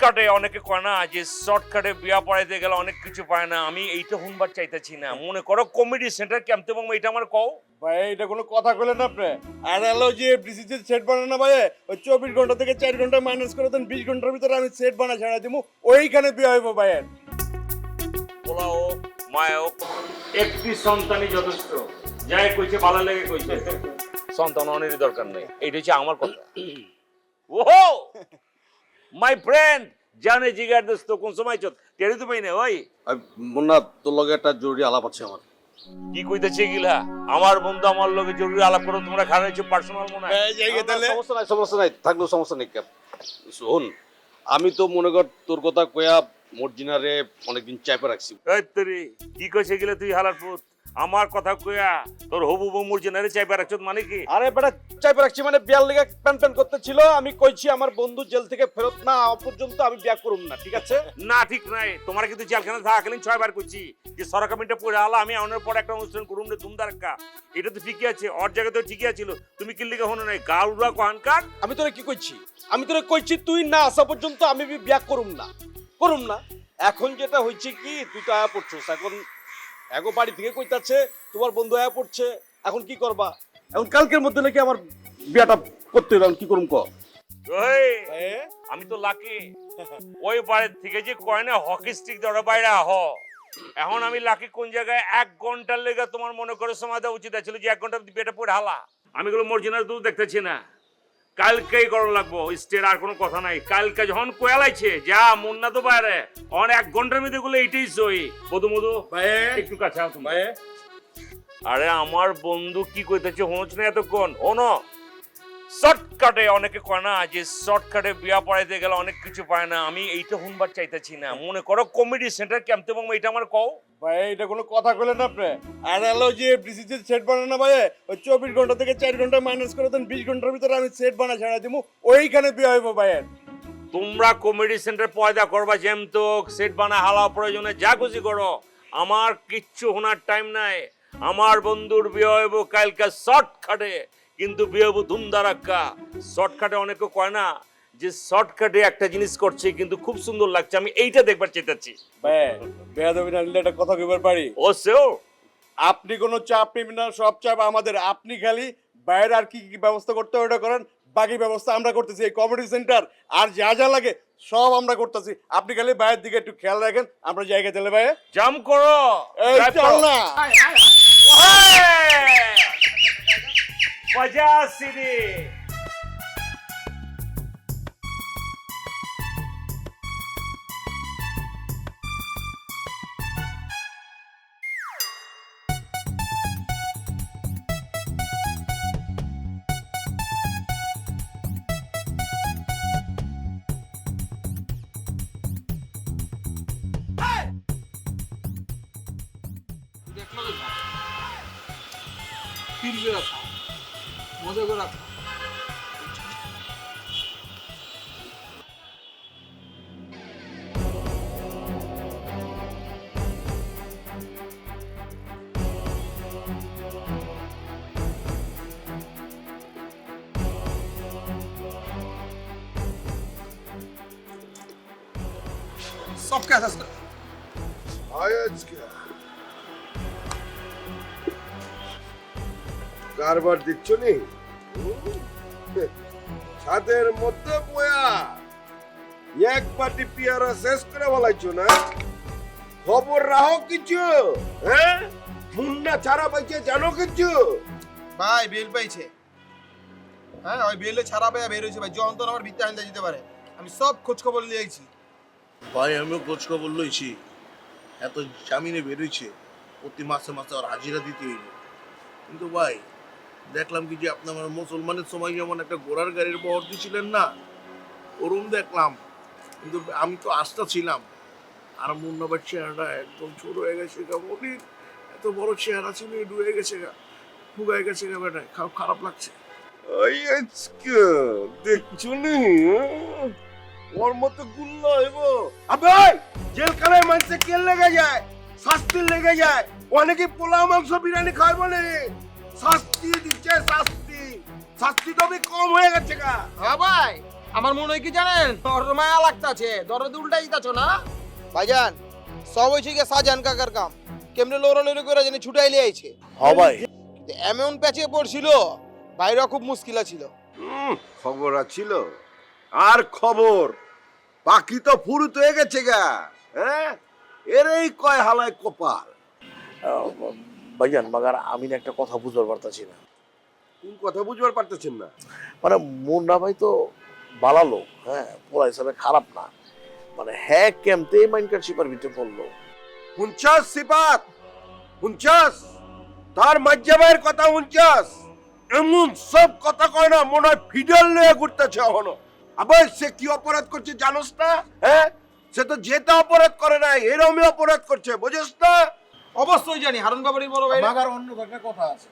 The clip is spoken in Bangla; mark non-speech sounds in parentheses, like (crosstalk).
শর্টকাটে অনেকে কয় না যে শর্টকাটে বিয়া পড়াইতে গেলে অনেক কিছু পায় না। আমি এইটা শুনবার চাইতেছি না। মনে করো কমেডি সেন্টার ক্যাম্পতে এবং এটা আমার কও। ভাই এটা কোনো কথা কইলেন না আপনি? আর হলো যে ডিসিসি সেট বানানো না ভাই? ওই চব্বিশ ঘণ্টা থেকে চার ঘণ্টা মাইনাস করে দেন বিশ ঘণ্টার ভিতরে আমি সেট বানা ছাড়া দিব ওইখানে বিয়ে হইব ভাইয়ের পোলা হোক মায়া হোক একটি সন্তানই যথেষ্ট। যাই কইছে ভালো লেগে কইছে। সন্তান অনেরই দরকার নেই। এইটা হচ্ছে আমার কথা। (coughs) ওহো! মাই ফ্রেন্ড জানে জিগার দোস্ত কোন সময় চত? টেরি তো পাই না ওই। মুন্না তোর লগে একটা জরুরি আলাপ আছে আমার। কি কইতেছে গিলা আমার বন্ধু আমার লগে জরুরি আলাপ করো তোমরা খারাইছো পার্সোনাল মনে হয়। এই জায়গা তাহলে সমস্যা নাই সমস্যা নাই থাকলেও সমস্যা নেই ক্যাপ। শোন আমি তো মনে কর তোর কথা কয়া মর্জিনারে অনেকদিন চাইপে রাখছি। এই তোরে কি কইছে গিলা তুই হালার পুত? আমার কথা কইয়া তোর হবু বউ মুরজিনারে চাইবা রাখছ মানে কি? আরে বেটা চাইপে রাখছি মানে বিয়ার লেগে প্যান প্যান করতে ছিল আমি কইছি আমার বন্ধু জেল থেকে ফেরত না পর্যন্ত আমি বিয়া করুম না ঠিক আছে? না ঠিক নাই। তোমার কিন্তু জেলখানে থাকাকালীন ছয়বার কইছি যে সরকার মিনটা পড়ে আলা আমি আউনের পর একটা অনুষ্ঠান করুম রে ধুমধারাক্কা এটা তো ঠিকই আছে ওর জায়গায় তো ঠিকই আছিল। তুমি কি লিখে হনো নাই? গাউরা কোহানকার আমি তোরে কি কইছি? আমি তোরে কইছি তুই না আসা পর্যন্ত আমি বিয়া করুম না করুম না। এখন যেটা হচ্ছে কি তুই তো আয়া পড়ছস এখন এগো বাড়ি থেকে কইতাছে তোমার বন্ধু আয়া পড়ছে এখন কি করবা? এখন কালকের মধ্যে নাকি আমার বিয়াটা করতে হইল কি করুম ক? আমি তো লাকি। ওই বাড়ির থেকে যে কয় না হকি স্টিক দৌড়া বাইরে আহ। এখন আমি লাকি কোন জায়গায় এক ঘণ্টার লেগে তোমার মনে করে সময় দেওয়া উচিত ছিল যে এক ঘণ্টা পেটে পড়ে হালা? আমি গুলো মর্জিনার দুধ দেখতেছি না। কালকেই গরম লাগবো স্টের আর কোনো কথা নাই। কালকে যখন কোয়ালাইছে যা মুন্না তো বাইরে। অন এক ঘণ্টার মধ্যে গুলো এটাই সই। মধু মধু একটু কাছে আরে আমার বন্ধু কি কইতেছে হোঁচ না এতক্ষণ? ওনো শর্টকাটে অনেকে কয় না যে শর্টকাটে বিয়া পড়াইতে গেলে অনেক কিছু পায় না। আমি এইটা শুনবার চাইতেছি না। মনে করো কমেডি সেন্টার ক্যাম্পতে এবং এটা আমার কও। ভাই এটা কোনো কথা কইলেন না আপনি? আর হলো যে ডিসিসি সেট বানানো না ভাই। ওই চব্বিশ ঘণ্টা থেকে চার ঘণ্টা মাইনাস করে দেন বিশ ঘণ্টার ভিতরে আমি সেট বানা ছাড়া দিব ওইখানে বিয়ে হইব ভাইয়ের তোমরা কমেডি সেন্টার পয়দা করবা যেম তো সেট বানা হালা প্রয়োজনে যা খুশি করো। আমার কিচ্ছু শোনার টাইম নাই। আমার বন্ধুর বিয়ে হইব কালকে শর্টকাটে। কিন্তু বিয়ে হইব ধুমধারাক্কা। শর্টকাটে অনেকে কয় না যে শর্টকাটে একটা জিনিস করছে কিন্তু খুব সুন্দর লাগছে। আমি এইটা দেখবার চেতাচ্ছি ভাই না একটা কথা কইবার পারি? ও সেও। আপনি কোনো চাপ নেবেন না সব চাপ আমাদের। আপনি খালি বাইরে আর কি কি ব্যবস্থা করতে হবে ওটা করেন। বাকি ব্যবস্থা আমরা করতেছি এই কমিউনিটি সেন্টার আর যা যা লাগে সব আমরা করতেছি। আপনি খালি বাইরের দিকে একটু খেয়াল রাখেন আমরা জায়গা দিলে ভাই। জাম করো। এই চল না। ওহে! পঁচাশি রে। ফিল করে খা মজা করে খা সব কে আছে কারবার দিচ্ছ নি? ছাদের মধ্যে বয়া। এক পাটি পিয়ারা শেষ করে বলাইছো না? খবর রাখো কিছু? হ্যাঁ? মুন্না ছাড়া পাইছে জানো কিছু? ভাই বেল পাইছে। হ্যাঁ ওই বেলে ছাড়া পাইয়া বের হয়েছে ভাই। যখন আমার ভিত্তি আনতে যেতে পারে। আমি সব খোঁজ খবর নিয়ে আইছি। ভাই আমিও খোঁজ খবর লইছি। এত জামিনে বেরোইছে প্রতি মাসে মাসে আর হাজিরা দিতে হইব। কিন্তু ভাই দেখলাম কি যে আপনার মুসলমানের সময় যেমন একটা ঘোড়ার গাড়ির বহর দিয়েছিলেন না, ওরম দেখলাম। কিন্তু আমি তো আস্থা ছিলাম। আর মুন্নাবার চেহারাটা একদম ছোট হয়ে গেছে মনির এত বড় চেহারা ছিল হয়ে গেছে গা, ফুগায় গেছে গা বেটা খা- খারাপ লাগছে। ওই আজকে দেখছ নি? ওর মতো গুল্লা হইব। আবে জেলখানায় মানুষে কে লেগে যায় শাস্তি লেগে যায়, অনেকে পোলাও, মাংস, বিরিয়ানি খায় বলে শাস্তি দিচ্ছে শাস্তি। শাস্তি তো কম হয়ে গেছে গা। হ্যাঁ ভাই আমার মনে হয় কি জানেন? তোর মায়া লাগতাছে দরদ উল্টা দিতাছ না? ভাইজান সব হয়েছে গিয়ে শাহজাহান কাকার কাম। কেমনে লোরা লোরি করে জানি ছুটাইলে আইছে। হ ভাই। এমন প্যাচে পড়ছিল বাইরে খুব মুশকিলা ছিল। খবর আছিল আর খবর? পাখি তো ফুরুত হয়ে গেছে গা হ্যাঁ? এরই কয় হালায় কপাল? ভাইজান মাগার আমি না একটা কথা বুঝতে পারতাছি না। কোন কথা বুঝবার পারতেছেন না? মানে মুন্না ভাই তো বালা লোক হ্যাঁ পোলা হিসাবে খারাপ না। মানে হ্যাঁ কেমতে মাইন্ডকার শিপার ভিতরে পড়ল। হুঞ্চাস সিপাত হুঞ্চাস তার মাজ্জাবের কথা হুঞ্চাস এমন সব কথা কয় না মনে হয় ফিডাল নিয়ে ঘুরতেছে এখনও। আবার সে কি অপরাধ করছে জানোস না হ্যাঁ? সে তো যেটা অপরাধ করে না এরমই অপরাধ করছে বুঝিস না? অবশ্যই জানি হারুন বাবারির বড় ভাই। আমার অন্য একটা কথা আছে।